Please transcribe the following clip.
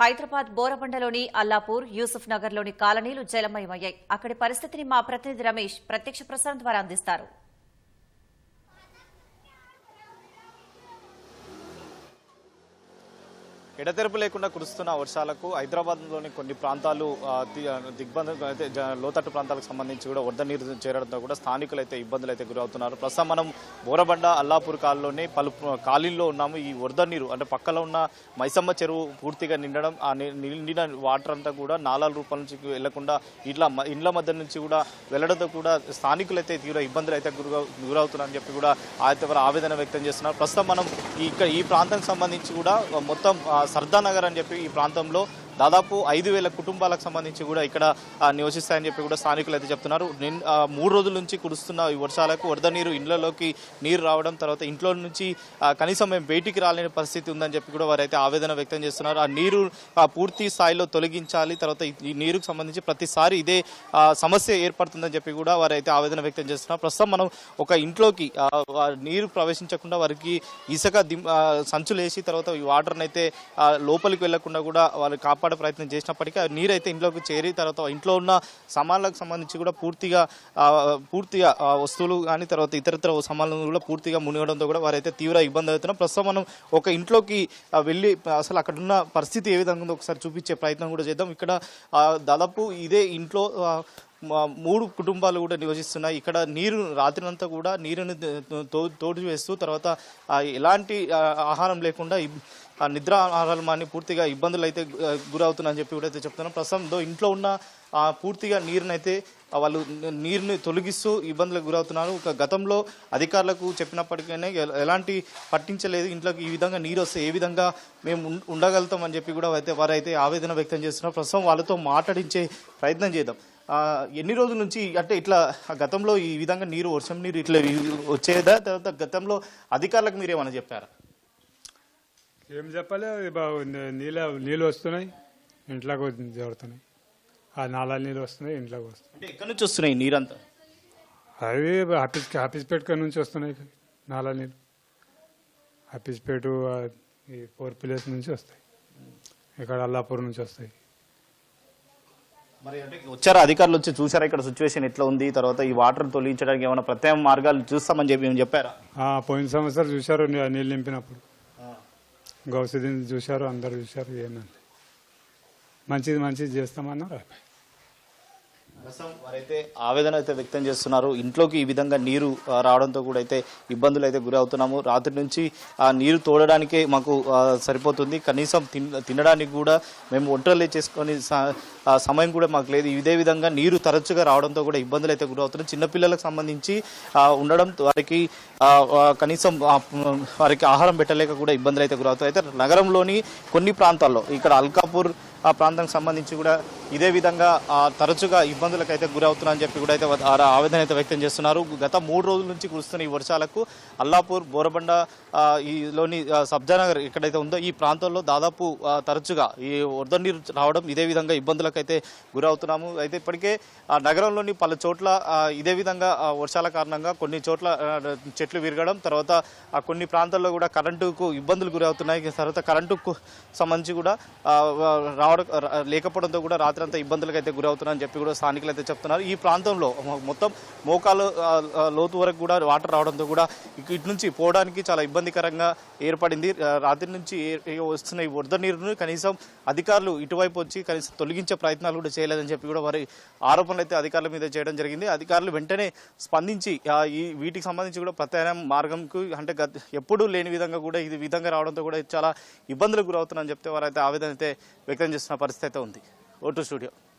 హైదరాబాద్ బోరబండలోని అల్లాపూర్ యూసుఫ్ నగర్లోని కాలనీలు జలమయమయ్యాయి. అక్కడి పరిస్థితిని మా ప్రతినిధి రమేష్ ప్రత్యక్ష ప్రసారం ద్వారా అందిస్తారు. ఎడతెరపు లేకుండా కురుస్తున్న వర్షాలకు హైదరాబాద్లోని కొన్ని ప్రాంతాలు ఆ, దిగ్బంధ అయితే లోతట్టు ప్రాంతాలకు సంబంధించి కూడా వరద నీరు చేరడంతో కూడా స్థానికులు అయితే ఇబ్బందులు అయితే గురవుతున్నారు. ప్రస్తుతం మనం బోరబండ అల్లాపూర్ కాలలోని పలు కాలనీల్లో ఉన్నాము. ఈ వరద నీరు అంటే పక్కలో ఉన్న మైసమ్మ చెరువు పూర్తిగా నిండడం ఆ నిండిన వాటర్ అంతా కూడా నాలాల రూపాల నుంచి వెళ్ళకుండా ఇట్లా ఇండ్ల మధ్య నుంచి కూడా వెళ్ళడంతో కూడా స్థానికులు అయితే తీవ్ర ఇబ్బందులు అయితే గురవుతున్నారని చెప్పి కూడా ఆయన ఆవేదన వ్యక్తం చేస్తున్నారు. ప్రస్తుతం మనం ఈ ఇక్కడ ఈ ప్రాంతానికి సంబంధించి కూడా మొత్తం సర్దానగర్ సర్దా నగర్ అని చెప్పి ఈ ప్రాంతంలో దాదాపు ఐదు వేల కుటుంబాలకు సంబంధించి కూడా ఇక్కడ నివసిస్తాయని చెప్పి కూడా స్థానికులు అయితే చెప్తున్నారు మూడు రోజుల నుంచి కురుస్తున్న ఈ వర్షాలకు వరద నీరు ఇండ్లలోకి నీరు రావడం తర్వాత ఇంట్లో నుంచి కనీసం మేము బయటికి రాలేని పరిస్థితి ఉందని చెప్పి కూడా వారైతే ఆవేదన వ్యక్తం చేస్తున్నారు. ఆ నీరు ఆ, పూర్తి స్థాయిలో తొలగించాలి తర్వాత ఈ- నీరుకు సంబంధించి ప్రతిసారి ఇదే సమస్య ఏర్పడుతుందని చెప్పి కూడా వారైతే ఆవేదన వ్యక్తం చేస్తున్నారు. ప్రస్తుతం మనం ఒక ఇంట్లోకి నీరు ప్రవేశించకుండా వారికి ఇసుక దిం సంచులు వేసి తర్వాత ఈ వాటర్ని అయితే లోపలికి వెళ్ళకుండా కూడా వాళ్ళు కాపాడు ప్రయత్నం చేసినప్పటికీ ఆ నీరు అయితే ఇంట్లోకి చేరి తర్వాత ఇంట్లో ఉన్న సామాన్లకు సంబంధించి కూడా పూర్తిగా పూర్తిగా వస్తువులు కానీ తర్వాత ఇతరత్ర సామాన్లు కూడా పూర్తిగా మునిగడంతో కూడా వారైతే తీవ్ర ఇబ్బంది అవుతున్నారు. ప్రస్తుతం మనం ఒక ఇంట్లోకి వెళ్ళి అసలు అక్కడ ఉన్న పరిస్థితి ఏ విధంగా ఉందో ఒకసారి చూపించే ప్రయత్నం కూడా చేద్దాం. ఇక్కడ దాదాపు ఇదే ఇంట్లో మూడు కుటుంబాలు కూడా నివసిస్తున్నాయి. ఇక్కడ నీరు రాత్రినంతా కూడా నీరుని తోడు వేస్తూ తర్వాత ఎలాంటి ఆహారం లేకుండా నిద్ర ఆహారాలు పూర్తిగా ఇబ్బందులు అయితే గు- గురవుతున్నాయని చెప్పి కూడా అయితే చెప్తున్నాం. ప్రస్తుతం దో ఇంట్లో ఉన్న ఆ, పూర్తిగా నీరునైతే అయితే వాళ్ళు నీరుని తొలగిస్తూ ఇబ్బందులకు గురవుతున్నారు. ఒక గతంలో అధికారులకు చెప్పినప్పటికీ ఎలాంటి పట్టించలేదు. ఇంట్లోకి ఈ విధంగా నీరు వస్తే ఏ విధంగా మేము ఉండగలుగుతాం అని చెప్పి కూడా అయితే వారైతే ఆవేదన వ్యక్తం చేస్తున్నారు. ప్రస్తుతం వాళ్ళతో మాట్లాడించే ప్రయత్నం చేద్దాం. ఎన్ని రోజుల నుంచి అంటే ఇట్లా గతంలో ఈ విధంగా నీరు వర్షం నీరు ఇట్లా వచ్చేదా? తర్వాత గతంలో అధికారులకు మీరు ఏమైనా చెప్పారా? ఏం చెప్పాలి? అది బా- నీ- నీళ్ళ నీళ్ళు వస్తున్నాయి ఇంట్లోకి జరుగుతున్నాయి. ఆ నాలా నీళ్ళు వస్తున్నాయి ఇంట్లోకి వస్తున్నాయి. అంటే ఎక్కడి నుంచి వస్తున్నాయి నీరంతా? అవి ఆఫీస్ ఆఫీస్పేట నుంచి వస్తున్నాయి నాలా నీళ్ళు. ఆఫీస్పేట ఈ ఫోర్ ప్లేస్ నుంచి వస్తాయి. ఇక్కడ అల్లాపూర్ నుంచి వస్తాయి. మరి అంటే వచ్చారా? అధికారులు వచ్చి చూసారా ఇక్కడ సిచ్యువేషన్ ఎట్లా ఉంది? తర్వాత ఈ వాటర్ తొలగించడానికి ఏమైనా ప్రత్యేక మార్గాలు చూస్తామని చెప్పి ఏమైనా చెప్పారా? పోయిన సంవత్సరం చూశారు నీళ్ళు నింపినప్పుడు. గౌసిదీన్ చూశారు అందరు చూశారు ఏమంది మంచిది మంచిది చేస్తామన్నారు అయిపోయి. వారైతే ఆవేదన అయితే వ్యక్తం చేస్తున్నారు. ఇంట్లోకి ఈ విధంగా నీరు రావడంతో కూడా అయితే ఇబ్బందులు అయితే గురవుతున్నాము రాత్రి నుంచి ఆ నీరు తోడడానికే మాకు సరిపోతుంది. కనీసం తిన్ తినడానికి కూడా మేము వంటలు చేసుకొని సమయం కూడా మాకు లేదు. ఇదే విధంగా నీరు తరచుగా రావడంతో కూడా ఇబ్బందులు అయితే గురవుతున్నాయి చిన్నపిల్లలకు సంబంధించి ఉండడం వారికి కనీసం వారికి ఆహారం పెట్టలేక కూడా ఇబ్బందులు అయితే గురవుతాయి అయితే నగరంలోని కొన్ని ప్రాంతాల్లో ఇక్కడ అల్కాపూర్ ఆ ప్రాంతానికి సంబంధించి కూడా ఇదే విధంగా తరచుగా ఇబ్బందులకు అయితే గురవుతున్నారని చెప్పి కూడా అయితే ఆవేదన అయితే వ్యక్తం చేస్తున్నారు. గత మూడు రోజుల నుంచి కురుస్తున్న ఈ వర్షాలకు అల్లాపూర్ బోరబండ ఈలోని సబ్జానగర్ ఎక్కడైతే ఉందో ఈ ప్రాంతంలో దాదాపు తరచుగా ఈ వరద నీరు రావడం ఇదే విధంగా ఇబ్బందులకు అయితే గురవుతున్నాము. అయితే ఇప్పటికే ఆ నగరంలోని పలు చోట్ల ఇదే విధంగా వర్షాల కారణంగా కొన్ని చోట్ల చెట్లు విరగడం తర్వాత కొన్ని ప్రాంతాల్లో కూడా కరెంటుకు ఇబ్బందులు గురవుతున్నాయి. తర్వాత కరెంటుకు సంబంధించి కూడా రావడం లేకపోవడంతో కూడా రాత్రి అంతా ఇబ్బందులకు అయితే గురవుతున్నారని చెప్పి కూడా స్థానికులు అయితే చెప్తున్నారు. ఈ ప్రాంతంలో మొత్తం మోకాలు లోతు వరకు కూడా వాటర్ రావడంతో కూడా ఇటు నుంచి పోవడానికి చాలా ఇబ్బందికరంగా ఏర్పడింది. రాత్రి నుంచి ఏ- వస్తున్న ఈ వరద నీరును కనీసం అధికారులు ఇటువైపు వచ్చి కనీసం తొలగించే ప్రయత్నాలు కూడా చేయలేదని చెప్పి కూడా వారి ఆరోపణలు అయితే అధికారుల మీద చేయడం జరిగింది. అధికారులు వెంటనే స్పందించి ఈ వీటికి సంబంధించి కూడా ప్రత్యామ్నాయ మార్గంకు అంటే ఎప్పుడూ లేని విధంగా కూడా ఇది విధంగా రావడంతో కూడా చాలా ఇబ్బందులకు గురవుతున్నారని చెప్తే వారైతే ఆవేదన అయితే వ్యక్తం చేస్తున్న పరిస్థితి అయితే ఉంది. Auto Studio.